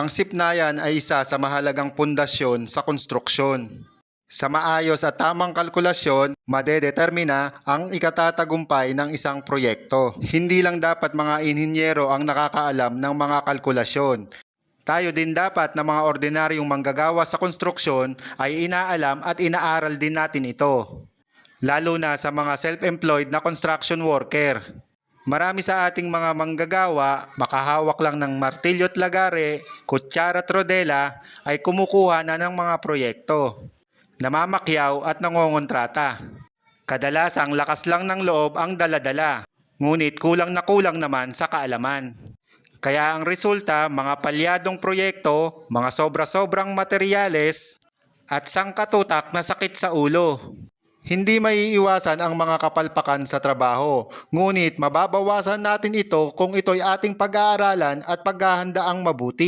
Ang sipnayan ay isa sa mahalagang pundasyon sa konstruksyon. Sa maayos at tamang kalkulasyon, madedetermina ang ikatatagumpay ng isang proyekto. Hindi lang dapat mga inhinyero ang nakakaalam ng mga kalkulasyon. Tayo din dapat na mga ordinaryong manggagawa sa konstruksyon ay inaalam at inaaral din natin ito. Lalo na sa mga self-employed na construction worker. Marami sa ating mga manggagawa, makahawak lang ng martilyo at lagare, kutsara at rodela, ay kumukuha na ng mga proyekto. Namamakyaw at nangongontrata. Kadalasang lakas lang ng loob ang daladala, ngunit kulang na kulang naman sa kaalaman. Kaya ang resulta, mga palyadong proyekto, mga sobra-sobrang materyales, at sangkatutak na sakit sa ulo. Hindi maiiwasan ang mga kapalpakan sa trabaho, ngunit mababawasan natin ito kung ito'y ating pag-aaralan at paghahandaang mabuti.